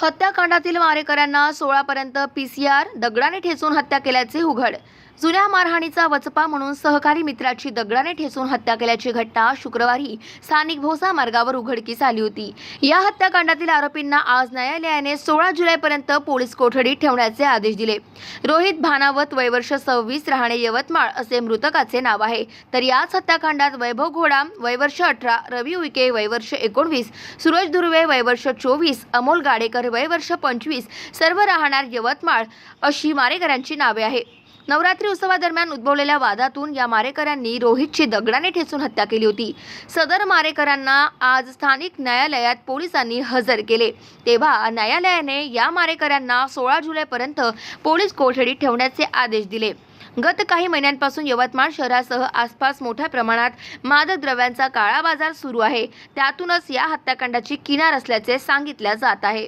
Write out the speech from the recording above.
हत्याकांडातील मारेकऱ्यांना सोळापर्यंत P C R दगडाने ठेचून हत्या केल्याचे उघड. जुन्या मारहाणीचा वचपा म्हणून सहकारी मित्राची दगडाने ठेचून हत्या केल्याची घटना शुक्रवारी स्थानिक भोसा मार्गावर उघडकीस आली होती. या हत्याकांडातील आरोपींना आज न्यायालयाने सोळा जुलैपर्यंत पोलीस कोठडीत ठेवण्याचे आदेश दिले. रोहित भानावत वयवर्ष सव्वीस राहणे यवतमाळ असे मृतकाचे नाव आहे. तर याच हत्याकांडात वैभव घोडा वयवर्ष अठरा रवी उईके वयवर्ष एकोणवीस सूरज धुर्वे वयवर्ष चोवीस अमोल गाडेकर वयवर्ष पंचवीस सर्व राहणार यवतमाळ अशी मारेकऱ्यांची नावे आहे नवरात्री उत्सवादरम्यान उद्भवलेल्या वादातून या मारेकऱ्यांनी रोहितची दगडाने ठेचून हत्या केली होती सदर मारेकऱ्यांना आज स्थानिक न्यायालयात पोलिसांनी हजर केले तेव्हा न्यायालयाने या मारेकऱ्यांना सोळा जुलैपर्यंत पोलीस कोठडीत ठेवण्याचे आदेश दिले गत काही महिन्यांपासून यवतमाळ शहरासह आसपास मोठ्या प्रमाणात मादक द्रव्यांचा काळा बाजार सुरू आहे त्यातूनच या हत्याकांडाची किनार असल्याचे सांगितल्या जात आहे